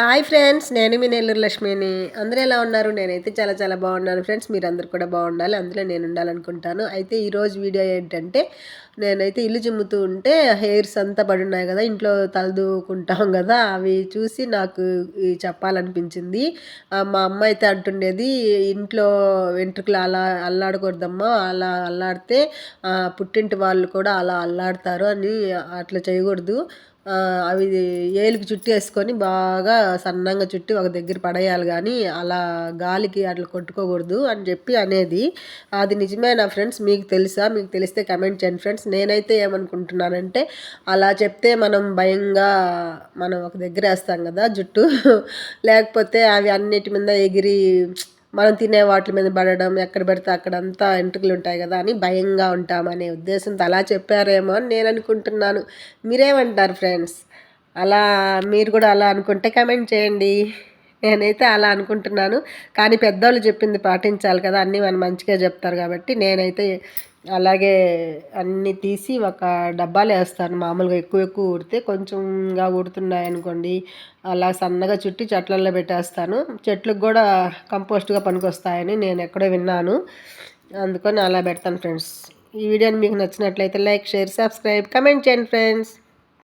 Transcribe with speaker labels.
Speaker 1: Hi friends నేను మీ నెల్లూరు లక్ష్మిని. అందరూ ఎలా ఉన్నారు? నేనైతే చాలా చాలా బాగున్నాను ఫ్రెండ్స్ మీరు అందరు కూడా బాగుండాలి అందులో నేను ఉండాలనుకుంటాను. అయితే ఈరోజు వీడియో ఏంటంటే నేనైతే ఇల్లు చిమ్ముతూ ఉంటే హెయిర్స్ అంతా పడున్నాయి కదా ఇంట్లో తలదూకుంటాం కదా అవి చూసి నాకు చెప్పాలనిపించింది. మా అమ్మ అయితే అంటుండేది ఇంట్లో వెంట్రుకలు అలా అల్లాడకూడదమ్మా అలా అల్లాడితే పుట్టింటి వాళ్ళు కూడా అలా అల్లాడతారు అని అట్లా చేయకూడదు. అవి ఏలికి చుట్టి వేసుకొని బాగా సన్నంగా చుట్టి ఒక దగ్గర పడేయాలి కానీ అలా గాలికి అట్లా కొట్టుకోకూడదు అని చెప్పి అనేది. అది నిజమే నా ఫ్రెండ్స్ మీకు తెలుసా? మీకు తెలిస్తే కమెంట్ చేయండి ఫ్రెండ్స్. నేనైతే ఏమనుకుంటున్నానంటే అలా చెప్తే మనం భయంగా మనం ఒక దగ్గర వేస్తాం కదా జుట్టు. లేకపోతే అవి అన్నిటి మీద ఎగిరి మనం తినే వాటి మీద పడడం ఎక్కడ పెడితే అక్కడ అంతా ఎంట్రుకలు ఉంటాయి కదా అని భయంగా ఉంటామనే ఉద్దేశంతో అలా చెప్పారేమో అని నేను అనుకుంటున్నాను. మీరేమంటారు ఫ్రెండ్స్? అలా మీరు కూడా అలా అనుకుంటే కమెంట్ చేయండి. నేనైతే అలా అనుకుంటున్నాను. కానీ పెద్దవాళ్ళు చెప్పింది పాటించాలి కదా అన్నీ మనం మంచిగా చెప్తారు కాబట్టి నేనైతే అలాగే అన్నీ తీసి ఒక డబ్బాలో వేస్తాను. మామూలుగా ఎక్కువ ఎక్కువ ఉడితే కొంచెంగా ఊడుతున్నాయి అనుకోండి అలా సన్నగా చుట్టి చెట్లలో పెట్టేస్తాను. చెట్లకు కూడా కంపోస్ట్గా పనికొస్తాయని నేను ఎక్కడో విన్నాను. అందుకని అలా పెడతాను ఫ్రెండ్స్. ఈ వీడియోని మీకు నచ్చినట్లయితే లైక్ షేర్ సబ్స్క్రైబ్ కమెంట్ చేయండి ఫ్రెండ్స్.